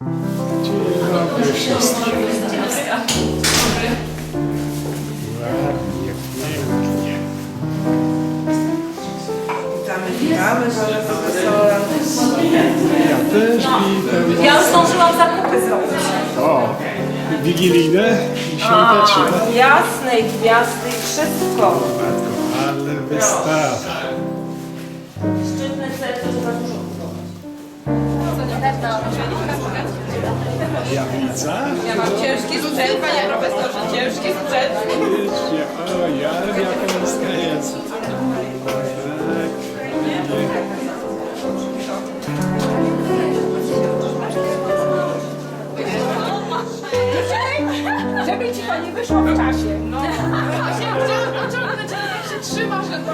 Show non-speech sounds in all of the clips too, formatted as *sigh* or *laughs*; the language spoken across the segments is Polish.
Dzień dobry wszystkim. Ładnie, pięknie. Witamy, witamy Pana Profesora. Ja też witam. Ja już zdążyłam zakupy zrobić. O, wigilijne i świąteczne. jasne i gwiazdy i wszystko. Matko, ale wystawa. Szczytne cel to trzeba dużo budować. Ja widzę. Ja mam ciężki sprzęt, panie profesorze, ciężki sprzęt. Widzicie, o, Jarmia Polska jest. Tak. Żeby ci nie wyszło w czasie. No. Właśnie chciałam pociągnąć, ale jak się trzyma, że to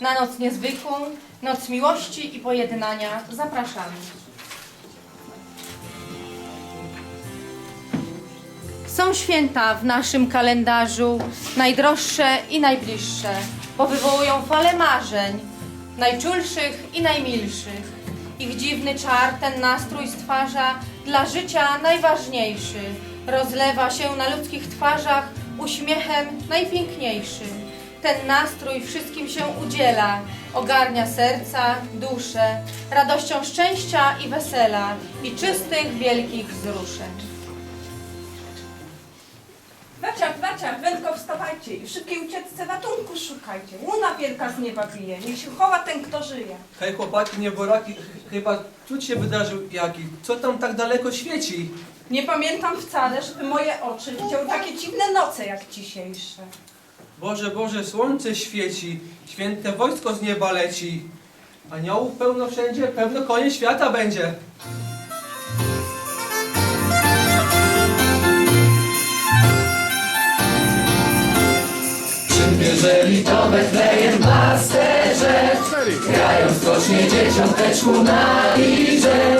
Na noc niezwykłą, noc miłości i pojednania zapraszamy. Są święta w naszym kalendarzu, najdroższe i najbliższe, bo wywołują falę marzeń, najczulszych i najmilszych. Ich dziwny czar ten nastrój stwarza dla życia najważniejszy. Rozlewa się na ludzkich twarzach uśmiechem najpiękniejszym. Ten nastrój wszystkim się udziela, ogarnia serca, duszę, radością szczęścia i wesela i czystych, wielkich wzruszeń. Waciach, waciach, wędko wstawajcie i w szybkiej ucieczce ratunku szukajcie. Łuna wielka z nieba bije, niech się chowa ten, kto żyje. Hej chłopaki, nieboraki, ch- chyba cud się wydarzył jaki. Co tam tak daleko świeci? Nie pamiętam wcale, żeby moje oczy widziały takie dziwne noce jak dzisiejsze. Boże, Boże, słońce świeci, święte wojsko z nieba leci. Aniołów pełno wszędzie, pewno koniec świata będzie. Jeżeli to Betlejem pasterze Grają skocznie dzieciąteczku na liże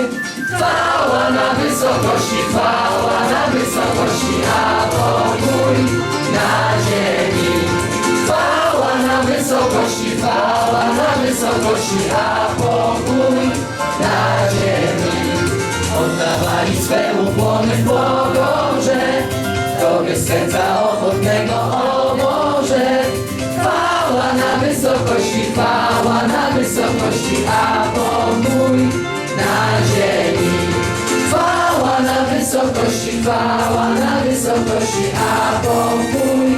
Chwała na wysokości, chwała na wysokości A wysokości, chwała na wysokości A pokój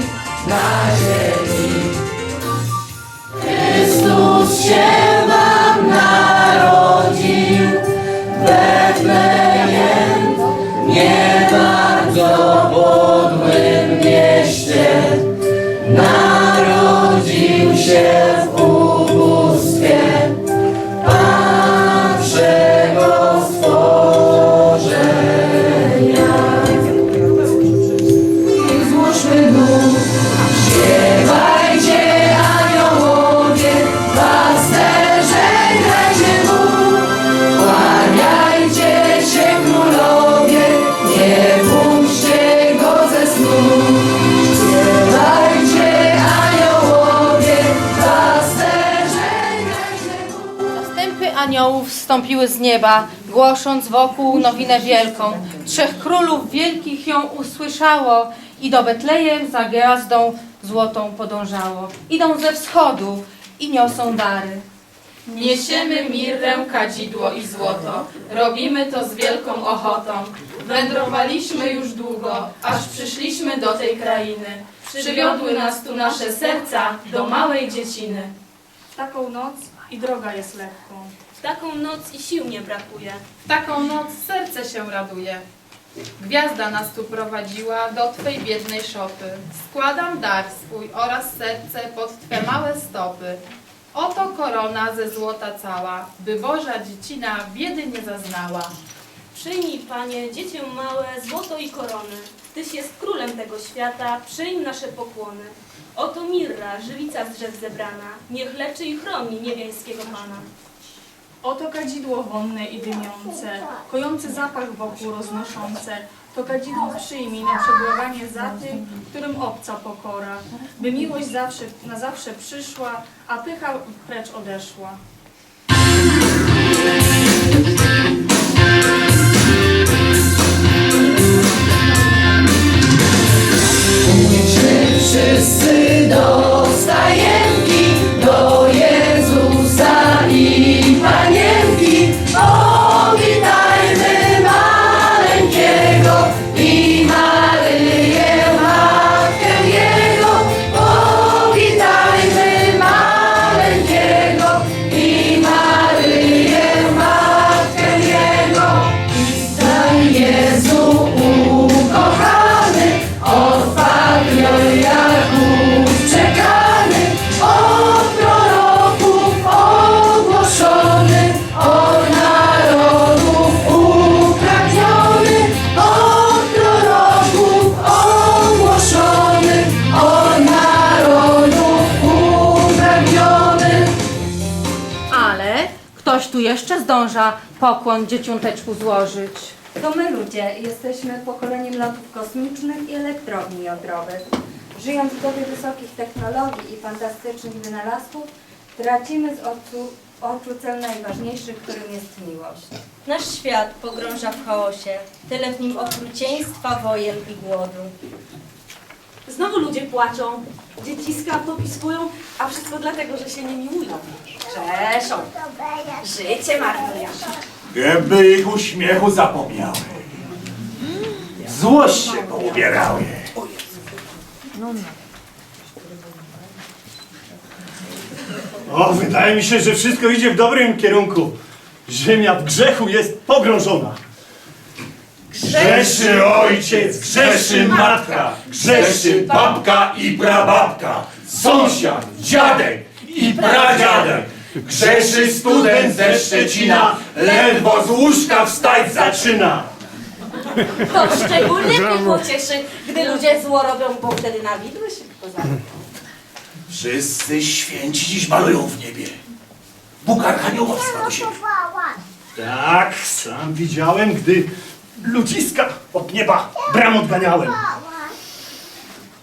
wstąpiły z nieba, głosząc wokół nowinę wielką. Trzech królów wielkich ją usłyszało i do Betlejem za gwiazdą złotą podążało. Idą ze wschodu i niosą dary. Niesiemy mirrę, kadzidło i złoto. Robimy to z wielką ochotą. Wędrowaliśmy już długo, aż przyszliśmy do tej krainy. Przywiodły nas tu nasze serca do małej dzieciny. Taką noc i droga jest lekką. Taką noc i sił nie brakuje. W taką noc serce się raduje. Gwiazda nas tu prowadziła do Twej biednej szopy. Składam dar swój oraz serce pod Twe małe stopy. Oto korona ze złota cała, by Boża dziecina biedy nie zaznała. Przyjmij, Panie, dziecię małe, złoto i korony. Tyś jest królem tego świata, przyjm nasze pokłony. Oto mirra, żywica z drzew zebrana, niech leczy i chroni niebiańskiego Pana. Oto kadzidło wonne i dymiące, kojący zapach wokół roznoszące. To kadzidło przyjmij na przebłaganie za tym, którym obca pokora, by miłość zawsze, na zawsze przyszła, a pycha precz odeszła. Wszyscy do tu jeszcze zdąża pokłon dzieciąteczku złożyć. To my ludzie jesteśmy pokoleniem lotów kosmicznych i elektrowni jądrowych. Żyjąc w dobie wysokich technologii i fantastycznych wynalazków, tracimy z oczu, oczu cel najważniejszy, którym jest miłość. Nasz świat pogrąża w chaosie, tyle w nim okrucieństwa, wojen i głodu. Znowu ludzie płaczą, dzieciska popiskują, a wszystko dlatego, że się nie miłują. Grzeszą, życie marnują. Gęby ich uśmiechu zapomniały. Złość się poubierały. O, wydaje mi się, że wszystko idzie w dobrym kierunku. Ziemia w grzechu jest pogrążona. Grzeszy ojciec, grzeszy matka, grzeszy babka i prababka, sąsiad, dziadek i pradziadek. Grzeszy student ze Szczecina, ledwo z łóżka wstać zaczyna. To szczególnie mnie pocieszy, gdy ludzie zło robią, bo wtedy na widły szybko zamkną. Wszyscy święci dziś malują w niebie. Bóg Archaniołowska do siebie. Tak, sam widziałem, gdy ludziska od nieba bram odganiałem.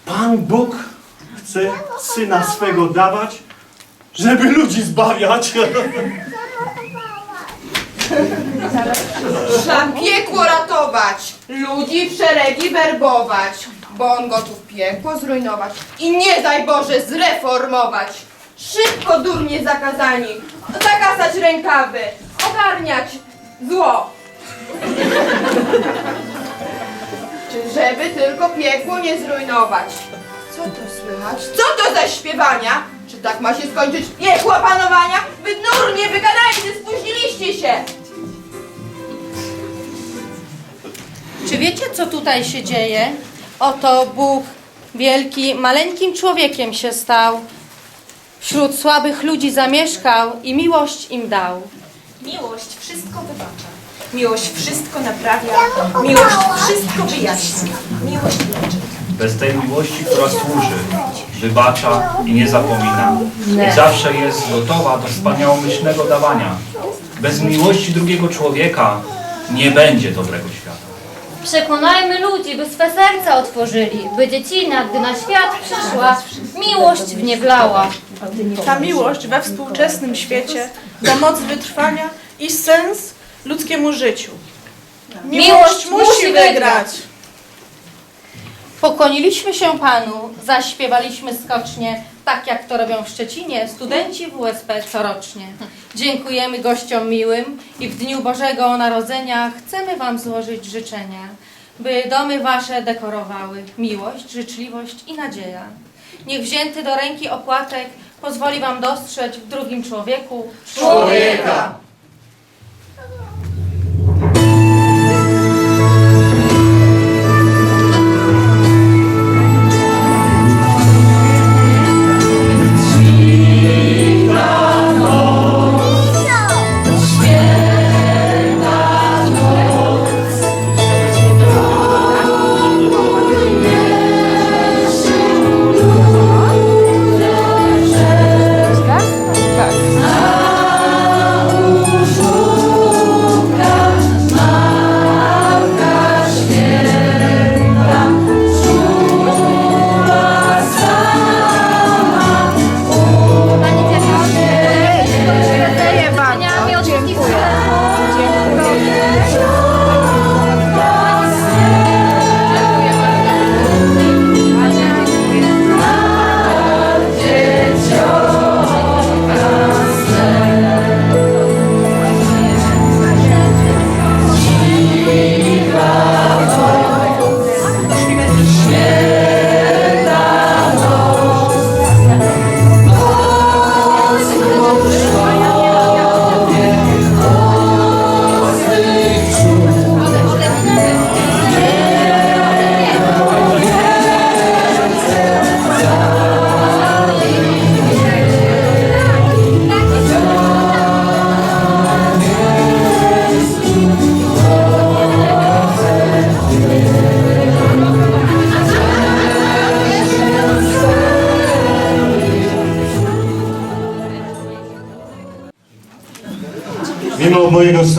Pan Bóg chce Syna swego dawać, żeby ludzi zbawiać. Trzeba piekło ratować, ludzi w szeregi werbować, bo on gotów piekło zrujnować i nie daj Boże zreformować. Szybko durnie zakazani, zakasać rękawy, ogarniać zło. Żeby tylko piekło nie zrujnować? Co to słychać? Co to za śpiewania? Czy tak ma się skończyć piekło panowania? Wy durnie wygadajcie, spóźniliście się! Czy wiecie, co tutaj się dzieje? Oto Bóg wielki, maleńkim człowiekiem się stał. Wśród słabych ludzi zamieszkał i miłość im dał. Miłość wszystko wybacza. Miłość wszystko naprawia. Miłość wszystko wyjaśnia. Miłość leczy. Bez tej miłości, która służy, wybacza i nie zapomina. I zawsze jest gotowa do wspaniałomyślnego dawania. Bez miłości drugiego człowieka nie będzie dobrego świata. Przekonajmy ludzi, by swe serca otworzyli, by dziecina, gdy na świat przyszła, miłość w nie wlała. Ta miłość we współczesnym świecie da moc wytrwania i sens ludzkiemu życiu. Miłość musi wygrać! Pokłoniliśmy się Panu, zaśpiewaliśmy skocznie, tak jak to robią w Szczecinie studenci WSP corocznie. Dziękujemy gościom miłym i w Dniu Bożego Narodzenia chcemy Wam złożyć życzenia, by domy Wasze dekorowały miłość, życzliwość i nadzieja. Niech wzięty do ręki opłatek pozwoli Wam dostrzec w drugim człowieku Człowieka.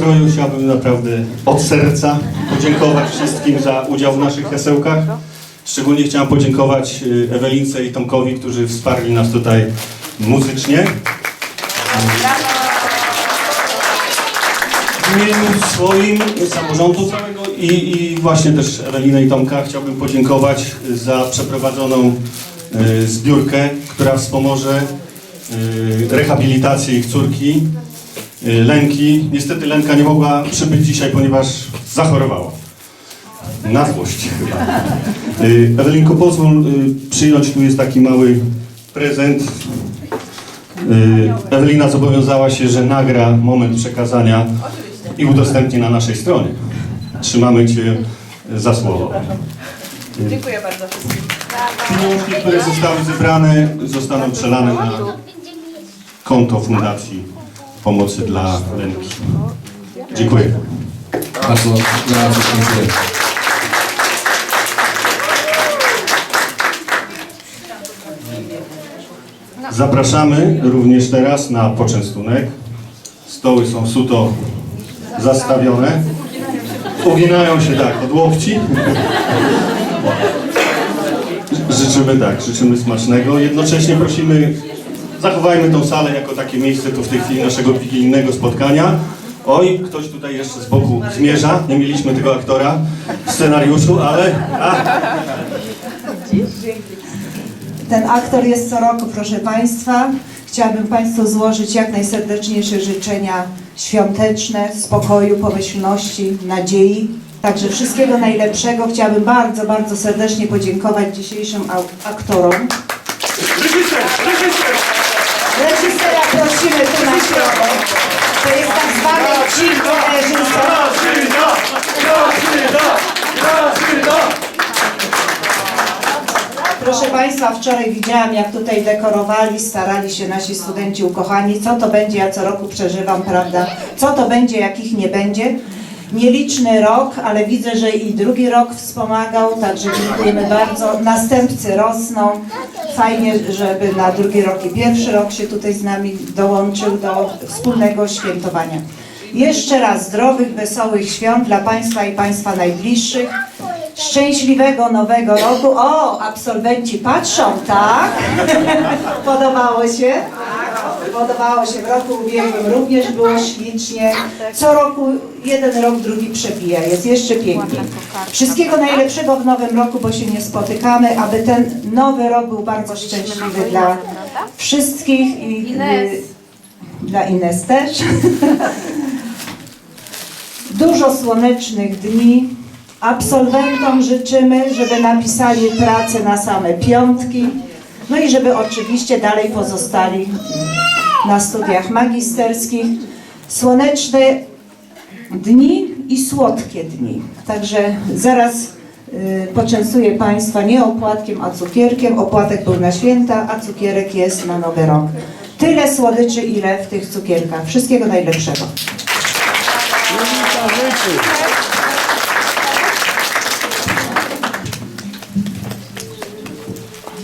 Mojego stroju chciałbym naprawdę od serca podziękować wszystkim za udział w naszych hasełkach. Szczególnie chciałem podziękować y, Ewelince i Tomkowi, którzy wsparli nas tutaj muzycznie. W imieniu swoim, samorządu całego i, i właśnie też Ewelinę i Tomka chciałbym podziękować za przeprowadzoną y, zbiórkę, która wspomoże y, rehabilitację ich córki y, Lenki. Niestety Lenka nie mogła przybyć dzisiaj, ponieważ zachorowała. Na złość chyba. Y, Ewelinko, pozwól y, przyjąć, tu jest taki mały prezent. Y, Ewelina zobowiązała się, że nagra moment przekazania i udostępni na naszej stronie. Trzymamy Cię za słowo. Dziękuję bardzo wszystkim. Pieniążki, które zostały zebrane, zostaną przelane na konto Fundacji Pomocy dla Lenki. Dziękuję. Bardzo, bardzo dziękuję. Zapraszamy również teraz na poczęstunek. Stoły są suto zastawione. Uginają się tak od łokci. Życzymy tak, życzymy smacznego. Jednocześnie prosimy, zachowajmy tą salę jako takie miejsce tu w tej chwili naszego wigilijnego spotkania. Oj, ktoś tutaj jeszcze z boku zmierza. Nie mieliśmy tego aktora w scenariuszu, ale... A, Ten aktor jest co roku, proszę Państwa. Chciałabym Państwu złożyć jak najserdeczniejsze życzenia świąteczne, spokoju, pomyślności, nadziei. Także wszystkiego najlepszego. Chciałabym bardzo, bardzo serdecznie podziękować dzisiejszym aktorom. Reżysera prosimy tu na środek. To jest tak zwany chief reżyser. Proszę Państwa, wczoraj widziałam, jak tutaj dekorowali, starali się nasi studenci ukochani. Co to będzie, ja co roku przeżywam, prawda? Co to będzie, jak ich nie będzie? Nieliczny rok, ale widzę, że i drugi rok wspomagał, także dziękujemy bardzo. Następcy rosną. Fajnie, żeby na drugi rok i pierwszy rok się tutaj z nami dołączył do wspólnego świętowania. Jeszcze raz zdrowych, wesołych świąt dla Państwa i Państwa najbliższych. Szczęśliwego nowego roku. O, absolwenci patrzą, tak? *laughs* Podobało się? Podobało się. W roku ubiegłym również było ślicznie. Co roku jeden rok, drugi przebija. Jest jeszcze piękniej. Wszystkiego najlepszego w nowym roku, bo się nie spotykamy, aby ten nowy rok był bardzo szczęśliwy dla wszystkich i y, dla Ines też. *laughs* Dużo słonecznych dni. Absolwentom życzymy, żeby napisali pracę na same piątki. No i żeby oczywiście dalej pozostali na studiach magisterskich. Słoneczne dni i słodkie dni. Także zaraz y, poczęstuję Państwa nie opłatkiem, a cukierkiem. Opłatek był na święta, a cukierek jest na nowy rok. Tyle słodyczy, ile w tych cukierkach. Wszystkiego najlepszego.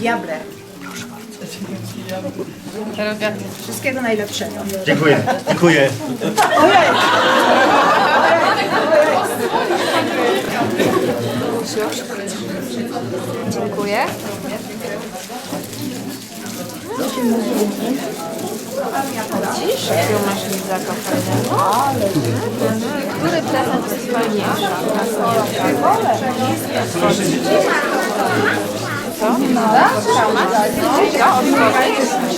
Diable. Wszystkiego najlepszego. Dziękuję, dziękuję. Dziękuję. Widzisz, jakiego masz lizaka fajnego? Który prezent jest fajniejszy? Co? No, Co?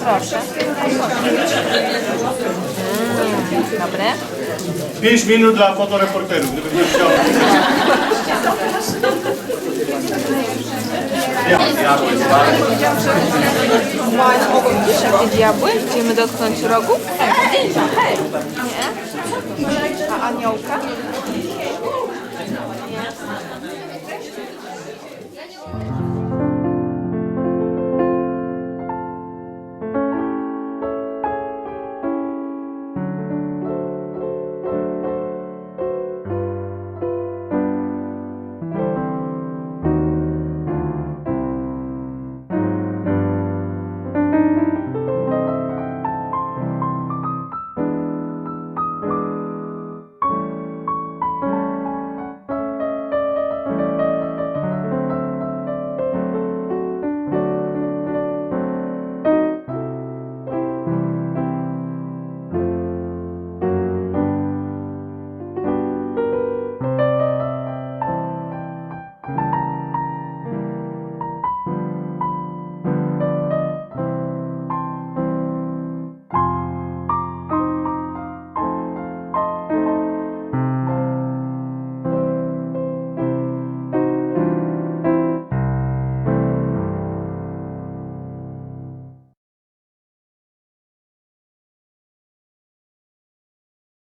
Proszę. Dobre. 5 minut dla fotoreporterów, gdyby ktoś chciał. Jakie diabły? Chcemy dotknąć rogu? Nie. A aniołka?